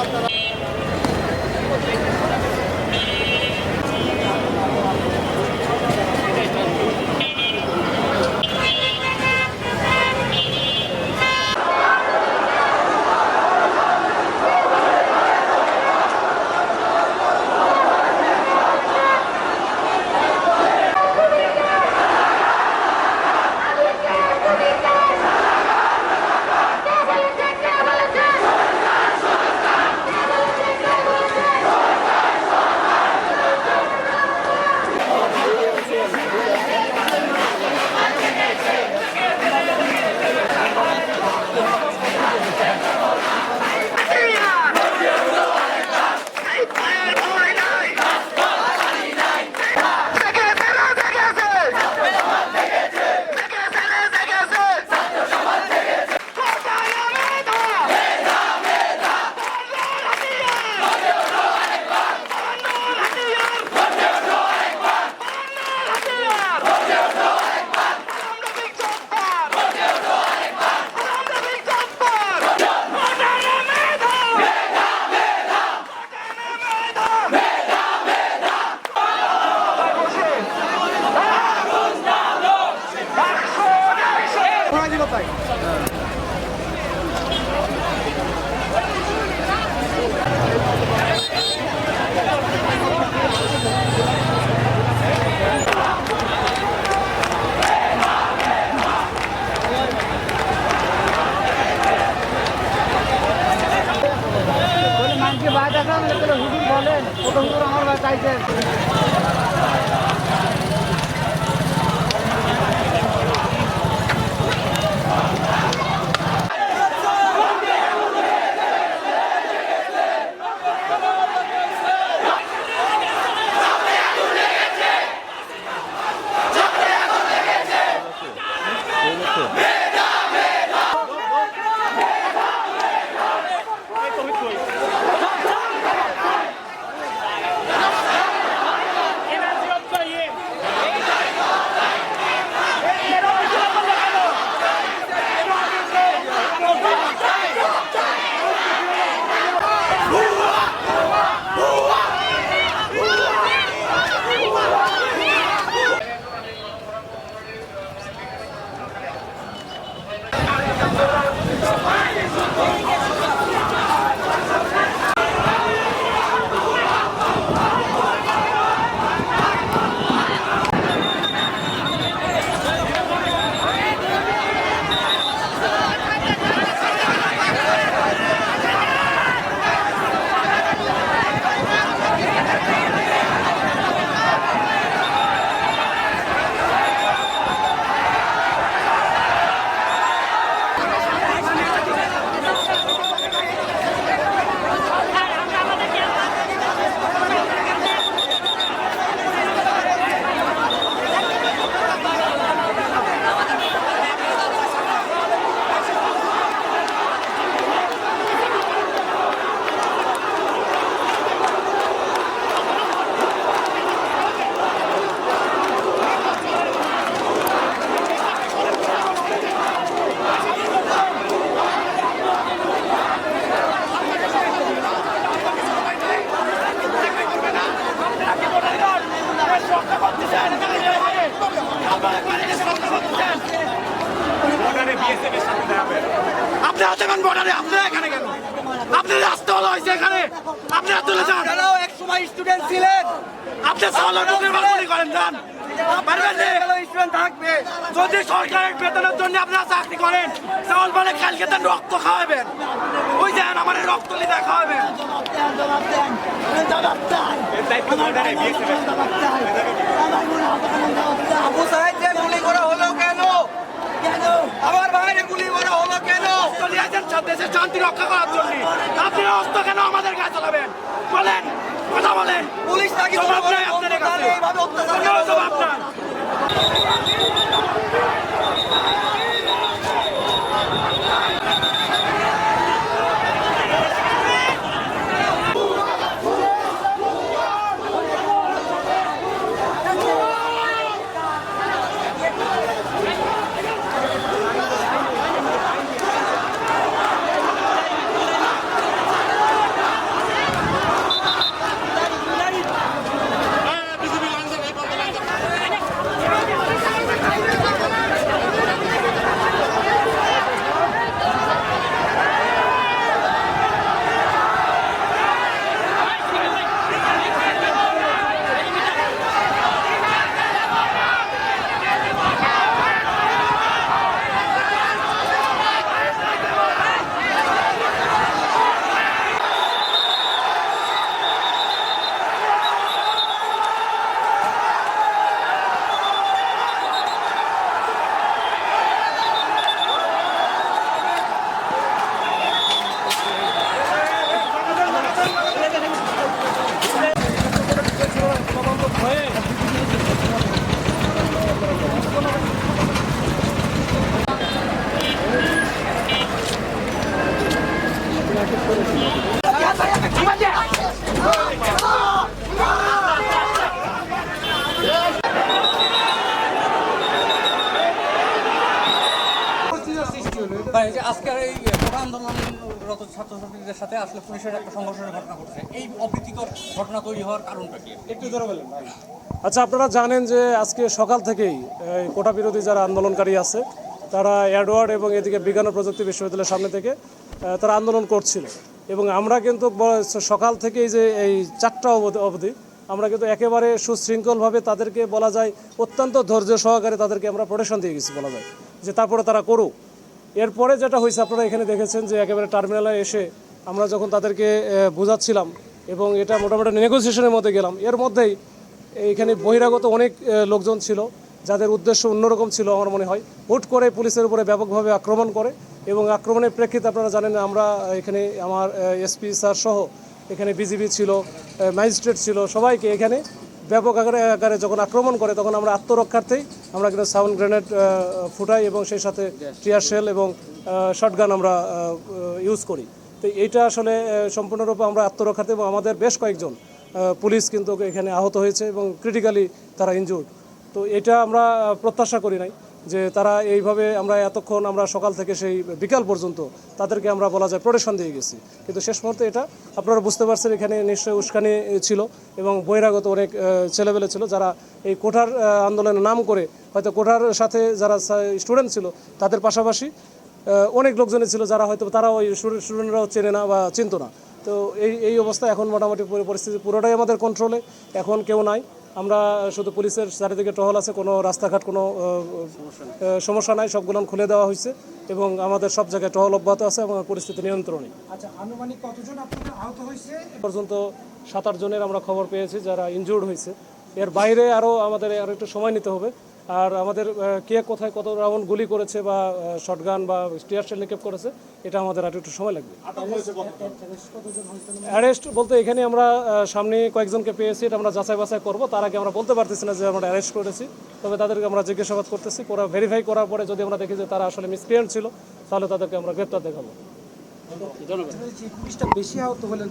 আপনার বর্ডারে আপনারা এখানে কেন? আপনার রাস্তা হলো হয়েছে এখানে। আপনারা তুলে যান এক সময় স্টুডেন্ট ছিলেন। আপনি সাওয়াল ঢুকে মারমনি করেন যান যদি সরকারের বেতনের জন্য আপনারা চাকরি করেন চাউল বলে কালকে রক্ত খাওয়াবেন। ওই দেন আমার রক্ত লিদা খাওয়াবেন সাহেবকে গুলি করা হলো কেন আমার ভাইরে গুলি করা হলো কেন অস্ত্র নিয়ে আসেন সব দেশের শান্তি রক্ষা করার জন্য আপনারা অস্ত্র কেন আমাদের গায়ে চালাবেন বলেন কথা বলেন। পুলিশ নাকি জবাব নাই আপনাদের কাছে। জবাব ছাত্রছাত্রীদের সাথে আসলে পুলিশের একটা সংঘর্ষের ঘটনা ঘটছে। এই অপ্রীতিকর ঘটনা তৈরি হওয়ার কারণটা কি? একটু ধরে বলেন আচ্ছা আপনারা জানেন যে আজকে সকাল থেকেই এই কোটা বিরোধী যারা আন্দোলনকারী আছে তারা অ্যাডওয়ার্ড এবং এদিকে বিজ্ঞান ও প্রযুক্তি বিশ্ববিদ্যালয়ের সামনে থেকে তারা আন্দোলন করছিল। এবং আমরা কিন্তু সকাল থেকেই যে এই চারটা অবধি অবধি আমরা কিন্তু একেবারে সুশৃঙ্খলভাবে তাদেরকে বলা যায় অত্যন্ত ধৈর্য সহকারে তাদেরকে আমরা প্রোটেকশন দিয়ে গেছি বলা যায় যে তারপরে তারা করুক। এরপরে যেটা হয়েছে আপনারা এখানে দেখেছেন যে একেবারে টার্মিনালে এসে আমরা যখন তাদেরকে বোঝাচ্ছিলাম এবং এটা মোটামুটি নেগোসিয়েশনের মধ্যে গেলাম, এর মধ্যেই এখানে বহিরাগত অনেক লোকজন ছিল, যাদের উদ্দেশ্য অন্যরকম ছিল আমার মনে হয়। হুট করে পুলিশের উপরে ব্যাপকভাবে আক্রমণ করে এবং আক্রমণের প্রেক্ষিতে আপনারা জানেন আমরা এখানে আমার এসপি স্যার সহ এখানে বিজিবি ছিল ম্যাজিস্ট্রেট ছিল, সবাইকে এখানে ব্যাপক আকারে আকারে যখন আক্রমণ করে তখন আমরা আত্মরক্ষার্থেই আমরা কিন্তু সাউন্ড গ্রেনেড ফুটাই এবং সেই সাথে টিয়ার শেল এবং শটগান আমরা ইউজ করি। তো এইটা আসলে সম্পূর্ণরূপে আমরা আত্মরক্ষার্থে এবং আমাদের বেশ কয়েকজন পুলিশ কিন্তু এখানে আহত হয়েছে এবং ক্রিটিক্যালি তারা ইনজুর্ড তো এটা আমরা প্রত্যাশা করি নাই যে তারা এইভাবে আমরা এতক্ষণ আমরা সকাল থেকে সেই বিকাল পর্যন্ত তাদেরকে আমরা বলা যায় প্রোটেকশন দিয়ে গেছি। কিন্তু শেষ মুহূর্তে এটা আপনারা বুঝতে পারছেন, এখানে নিশ্চয়ই উস্কানি ছিল এবং বহিরাগত অনেক ছেলেবেলে ছিল যারা এই কোঠার আন্দোলনের নাম করে হয়তো কোঠার সাথে যারা স্টুডেন্ট ছিল তাদের পাশাপাশি অনেক লোকজনই ছিল যারা হয়তো তারা ওই স্টুডেন্টরাও চেনে না বা চিনত না। তো এই এই অবস্থা এখন মোটামুটি পরিস্থিতি পুরোটাই আমাদের কন্ট্রোলে এখন কেউ নাই। আমরা শুধু পুলিশের চারিদিকে টহল আছে কোনো রাস্তাঘাট কোনো সমস্যা নাই সবগুলো খুলে দেওয়া হয়েছে এবং আমাদের সব জায়গায় টহল অব্যাহত আছে এবং পরিস্থিতি নিয়ন্ত্রণে। আচ্ছা আনুমানিক কতজন আহত হয়েছে? এ পর্যন্ত সাত আট জনের আমরা খবর পেয়েছি যারা ইনজুর্ড হয়েছে। এর বাইরে আরও আমাদের আরও একটু সময় নিতে হবে। আর আমাদের কে কোথায় কত রাউন্ড গুলি করেছে বা শটগান বা স্টিয়ার শেল নিক্ষেপ করেছে এটা আমাদের আর একটু সময় লাগবে। অ্যারেস্ট বলতে এখানে আমরা সামনে কয়েকজনকে পেয়েছি এটা আমরা যাচাই বাছাই করব। তার আগে আমরা বলতে পারতেছি না যে আমরা অ্যারেস্ট করেছি তবে তাদেরকে আমরা জিজ্ঞাসাবাদ করতেছি। করা ভেরিফাই করার পরে যদি আমরা দেখি যে তারা আসলে মিসক্রিয়েন্ট ছিল তাহলে তাদেরকে আমরা গ্রেপ্তার দেখাবো। পুলিশটা বেশি আহত হলেন